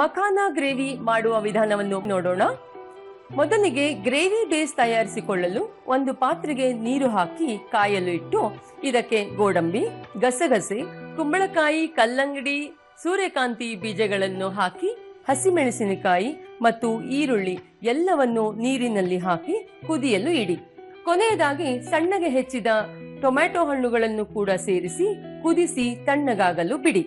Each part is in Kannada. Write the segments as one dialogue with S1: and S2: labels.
S1: ಮಖಾನ ಗ್ರೇವಿ ಮಾಡುವ ವಿಧಾನವನ್ನು ನೋಡೋಣ. ಮೊದಲಿಗೆ ಗ್ರೇವಿ ಬೇಸ್ ತಯಾರಿಸಿಕೊಳ್ಳಲು ಒಂದು ಪಾತ್ರೆಗೆ ನೀರು ಹಾಕಿ ಕಾಯಲು ಇಟ್ಟು ಇದಕ್ಕೆ ಗೋಡಂಬಿ, ಗಸಗಸೆ, ಕುಂಬಳಕಾಯಿ, ಕಲ್ಲಂಗಡಿ, ಸೂರ್ಯಕಾಂತಿ ಬೀಜಗಳನ್ನು ಹಾಕಿ, ಹಸಿಮೆಣಸಿನಕಾಯಿ ಮತ್ತು ಈರುಳ್ಳಿ ಎಲ್ಲವನ್ನು ನೀರಿನಲ್ಲಿ ಹಾಕಿ ಕುದಿಯಲು ಇಡಿ. ಕೊನೆಯದಾಗಿ ಸಣ್ಣಗೆ ಹೆಚ್ಚಿದ ಟೊಮ್ಯಾಟೊ ಹಣ್ಣುಗಳನ್ನು ಕೂಡ ಸೇರಿಸಿ ಕುದಿಸಿ ತಣ್ಣಗಾಗಲು ಬಿಡಿ.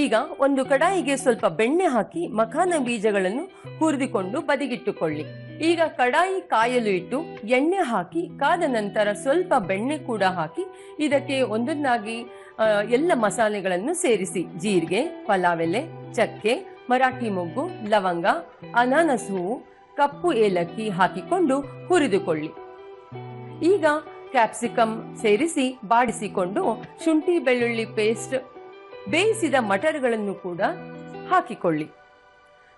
S1: ಈಗ ಒಂದು ಕಡಾಯಿಗೆ ಸ್ವಲ್ಪ ಬೆಣ್ಣೆ ಹಾಕಿ ಮಖಾನ ಬೀಜಗಳನ್ನು ಹುರಿದುಕೊಂಡು ಬದಿಗಿಟ್ಟುಕೊಳ್ಳಿ. ಈಗ ಕಡಾಯಿ ಕಾಯಲು ಇಟ್ಟು ಎಣ್ಣೆ ಹಾಕಿ ಕಾದ ನಂತರ ಸ್ವಲ್ಪ ಬೆಣ್ಣೆ ಕೂಡ ಹಾಕಿ ಇದಕ್ಕೆ ಒಂದೊಂದಾಗಿ ಎಲ್ಲ ಮಸಾಲೆಗಳನ್ನು ಸೇರಿಸಿ. ಜೀರಿಗೆ ಪಲಾವ್ ಎಲೆ ಚಕ್ಕೆ, ಮರಾಠಿ ಮೊಗ್ಗು, ಲವಂಗ, ಅನಾನಸ್ ಹೂವು, ಕಪ್ಪು ಏಲಕ್ಕಿ ಹಾಕಿಕೊಂಡು ಹುರಿದುಕೊಳ್ಳಿ. ಈಗ ಕ್ಯಾಪ್ಸಿಕಮ್ ಸೇರಿಸಿ ಬಾಡಿಸಿಕೊಂಡು ಶುಂಠಿ ಬೆಳ್ಳುಳ್ಳಿ ಪೇಸ್ಟ್ ಬೇಯಿಸಿದ ಮಟರ್ಗಳನ್ನು ಕೂಡ ಹಾಕಿಕೊಳ್ಳಿ.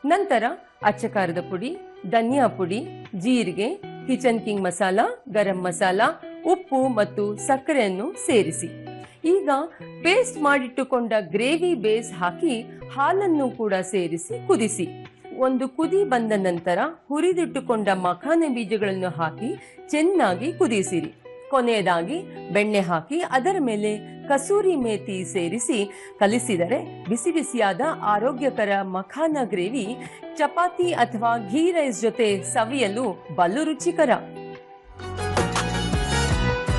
S1: ನಂತರ ಅಚ್ಚಕಾರದ ಪುಡಿ, ಧನಿಯಾ ಪುಡಿ, ಜೀರಿಗೆ, ಕಿಚನ್ ಕಿಂಗ್ ಮಸಾಲ, ಗರಂ ಮಸಾಲ, ಉಪ್ಪು ಮತ್ತು ಸಕ್ಕರೆಯನ್ನು ಸೇರಿಸಿ. ಈಗ ಪೇಸ್ಟ್ ಮಾಡಿಟ್ಟುಕೊಂಡ ಗ್ರೇವಿ ಬೇಸ್ ಹಾಕಿ ಹಾಲನ್ನು ಕೂಡ ಸೇರಿಸಿ ಕುದಿಸಿ. ಒಂದು ಕುದಿ ಬಂದ ನಂತರ ಹುರಿದಿಟ್ಟುಕೊಂಡ ಮಖಾನೆ ಬೀಜಗಳನ್ನು ಹಾಕಿ ಚೆನ್ನಾಗಿ ಕುದಿಸಿರಿ. ಕೊನೆಯದಾಗಿ ಬೆಣ್ಣೆ ಹಾಕಿ ಅದರ ಮೇಲೆ ಕಸೂರಿ ಮೇತಿ ಸೇರಿಸಿ ಕಲಿಸಿದರೆ ಬಿಸಿ ಬಿಸಿಯಾದ ಆರೋಗ್ಯಕರ ಮಖಾನ ಗ್ರೇವಿ, ಚಪಾತಿ ಅಥವಾ ಘೀ ರೈಸ್ ಜೊತೆ ಸವಿಯಲು ಬಲು ರುಚಿಕರ.